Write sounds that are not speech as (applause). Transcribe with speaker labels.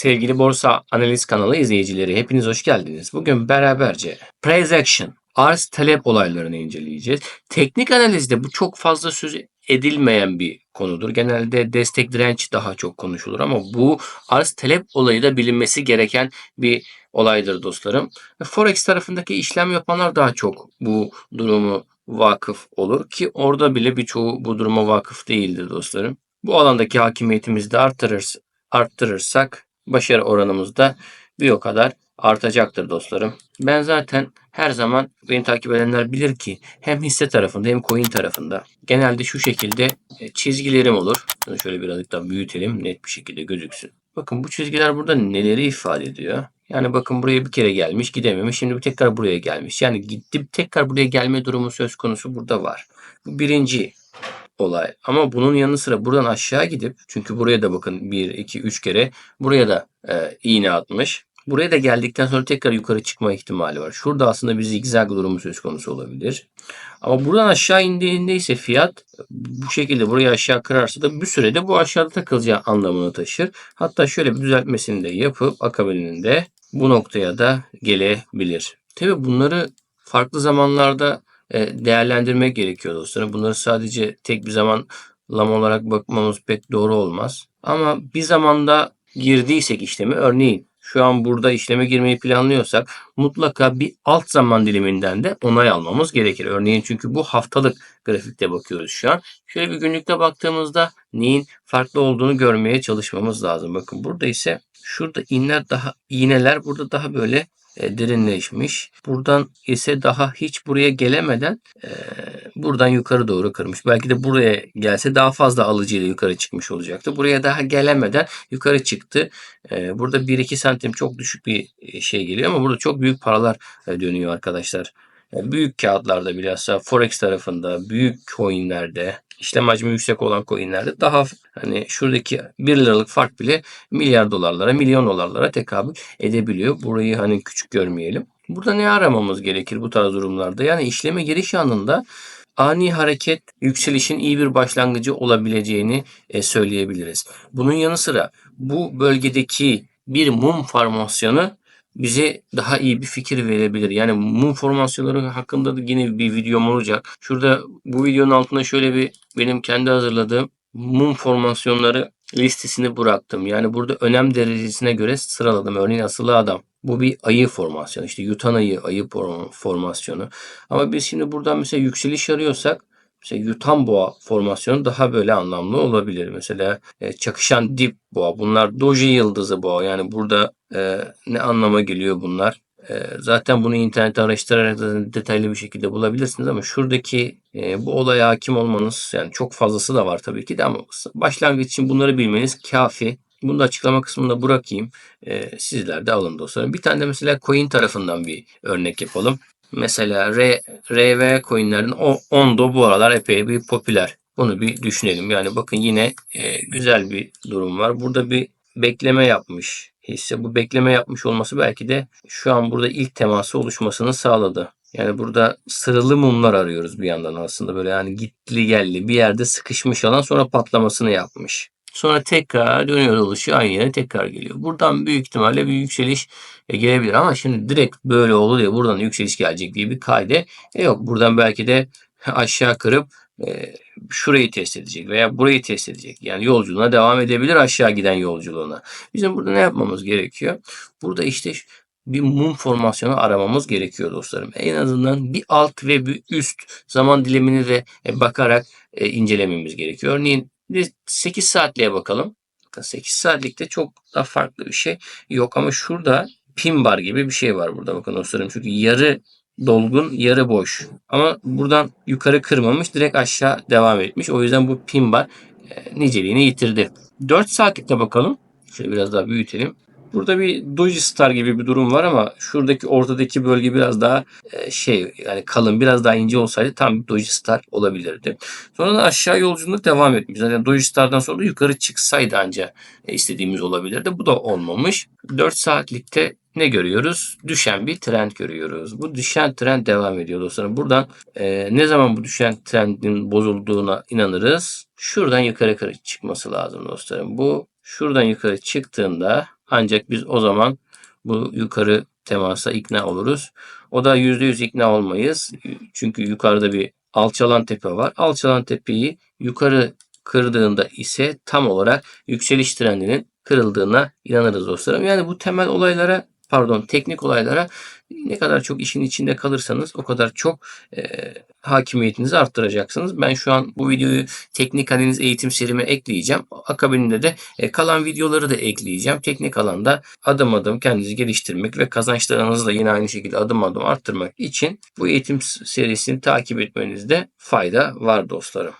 Speaker 1: Sevgili Borsa Analiz kanalı izleyicileri hepiniz hoş geldiniz. Bugün beraberce price action, arz talep olaylarını inceleyeceğiz. Teknik analizde bu çok fazla söz edilmeyen bir konudur. Genelde destek direnç daha çok konuşulur ama bu arz talep olayı da bilinmesi gereken bir olaydır dostlarım. Forex tarafındaki işlem yapanlar daha çok bu durumu vakıf olur ki orada bile birçoğu bu duruma vakıf değildir dostlarım. Bu alandaki hakimiyetimizi de arttırırız, arttırırsak başarı oranımız da bir o kadar artacaktır dostlarım. Ben zaten her zaman beni takip edenler bilir ki hem hisse tarafında hem coin tarafında genelde şu şekilde e, çizgilerim olur. Şunu şöyle birazcık daha büyütelim net bir şekilde gözüksün. Bakın bu çizgiler burada neleri ifade ediyor? Yani bakın buraya bir kere gelmiş gidememiş. Şimdi bir tekrar buraya gelmiş. Yani gitti tekrar buraya gelme durumu söz konusu burada var. Birinci olay. Ama bunun yanı sıra buradan aşağı gidip çünkü buraya da bakın 1, 2, 3 kere buraya da e, iğne atmış. Buraya da geldikten sonra tekrar yukarı çıkma ihtimali var. Şurada aslında bir zigzag durumu söz konusu olabilir. Ama buradan aşağı indiğinde ise fiyat bu şekilde buraya aşağı kırarsa da bir sürede bu aşağıda takılacağı anlamını taşır. Hatta şöyle bir düzeltmesini de yapıp akabininde bu noktaya da gelebilir. Tabi bunları farklı zamanlarda değerlendirmek gerekiyor dostlarım. Bunları sadece tek bir zaman lam olarak bakmamız pek doğru olmaz. Ama bir zamanda girdiysek işlemi örneğin şu an burada işleme girmeyi planlıyorsak mutlaka bir alt zaman diliminden de onay almamız gerekir. Örneğin çünkü bu haftalık grafikte bakıyoruz şu an. Şöyle bir günlükte baktığımızda neyin farklı olduğunu görmeye çalışmamız lazım. Bakın burada ise şurada inler daha iğneler burada daha böyle e, derinleşmiş. Buradan ise daha hiç buraya gelemeden e, buradan yukarı doğru kırmış. Belki de buraya gelse daha fazla alıcıyla yukarı çıkmış olacaktı. Buraya daha gelemeden yukarı çıktı. E, burada 1-2 santim çok düşük bir e, şey geliyor ama burada çok büyük paralar e, dönüyor arkadaşlar. E, büyük kağıtlarda bilhassa Forex tarafında, büyük coinlerde, işlem hacmi yüksek olan coinlerde daha hani şuradaki 1 liralık fark bile milyar dolarlara, milyon dolarlara tekabül edebiliyor. Burayı hani küçük görmeyelim. Burada ne aramamız gerekir bu tarz durumlarda? Yani işleme giriş anında ani hareket yükselişin iyi bir başlangıcı olabileceğini e, söyleyebiliriz. Bunun yanı sıra bu bölgedeki bir mum formasyonu bize daha iyi bir fikir verebilir. Yani mum formasyonları hakkında da yine bir videom olacak. Şurada bu videonun altına şöyle bir benim kendi hazırladığım mum formasyonları listesini bıraktım. Yani burada önem derecesine göre sıraladım. Örneğin asılı adam. Bu bir ayı formasyonu. İşte yutan ayı, ayı formasyonu. Ama biz şimdi buradan mesela yükseliş arıyorsak Mesela yutan boğa formasyonu daha böyle anlamlı olabilir. Mesela e, çakışan dip boğa. Bunlar doji yıldızı boğa. Yani burada e, ne anlama geliyor bunlar? E, zaten bunu internette araştırarak da detaylı bir şekilde bulabilirsiniz ama şuradaki e, bu olaya hakim olmanız yani çok fazlası da var tabii ki de ama başlangıç için bunları bilmeniz kafi. Bunu da açıklama kısmında bırakayım. E, sizler de alın dostlarım. Bir tane de mesela coin tarafından bir örnek yapalım. Mesela R, RV coinlerin o Ondo bu aralar epey bir popüler. Bunu bir düşünelim. Yani bakın yine e, güzel bir durum var. Burada bir bekleme yapmış hisse. Bu bekleme yapmış olması belki de şu an burada ilk teması oluşmasını sağladı. Yani burada sıralı mumlar arıyoruz bir yandan aslında böyle yani gitli geldi bir yerde sıkışmış alan sonra patlamasını yapmış. Sonra tekrar dönüyor dolaşıyor aynı yere tekrar geliyor. Buradan büyük ihtimalle bir yükseliş e, gelebilir ama şimdi direkt böyle olur diye buradan yükseliş gelecek diye bir kaide e, yok. Buradan belki de (laughs) aşağı kırıp e, şurayı test edecek veya burayı test edecek. Yani yolculuğuna devam edebilir aşağı giden yolculuğuna. Bizim burada ne yapmamız gerekiyor? Burada işte bir mum formasyonu aramamız gerekiyor dostlarım. En azından bir alt ve bir üst zaman dilimini de e, bakarak e, incelememiz gerekiyor. Örneğin 8 saatliğe bakalım. 8 saatlikte çok da farklı bir şey yok ama şurada pin bar gibi bir şey var burada bakın dostlarım. Çünkü yarı dolgun yarı boş. Ama buradan yukarı kırmamış direkt aşağı devam etmiş. O yüzden bu pin bar e, niceliğini yitirdi. 4 saatlikte bakalım. Şöyle biraz daha büyütelim. Burada bir Doji Star gibi bir durum var ama şuradaki ortadaki bölge biraz daha e, şey yani kalın biraz daha ince olsaydı tam bir Doji Star olabilirdi. Sonra da aşağı yolculuk devam etmiş. Zaten Doji Star'dan sonra yukarı çıksaydı ancak e, istediğimiz olabilirdi. Bu da olmamış. 4 saatlikte ne görüyoruz? Düşen bir trend görüyoruz. Bu düşen trend devam ediyor dostlarım. Buradan e, ne zaman bu düşen trendin bozulduğuna inanırız? Şuradan yukarı çıkması lazım dostlarım. Bu şuradan yukarı çıktığında Ancak biz o zaman bu yukarı temasa ikna oluruz. O da %100 ikna olmayız. Çünkü yukarıda bir alçalan tepe var. Alçalan tepeyi yukarı kırdığında ise tam olarak yükseliş trendinin kırıldığına inanırız dostlarım. Yani bu temel olaylara pardon teknik olaylara ne kadar çok işin içinde kalırsanız o kadar çok e, hakimiyetinizi arttıracaksınız. Ben şu an bu videoyu teknik analiz eğitim serime ekleyeceğim. Akabinde de e, kalan videoları da ekleyeceğim. Teknik alanda adım adım kendinizi geliştirmek ve kazançlarınızı da yine aynı şekilde adım adım arttırmak için bu eğitim serisini takip etmenizde fayda var dostlarım.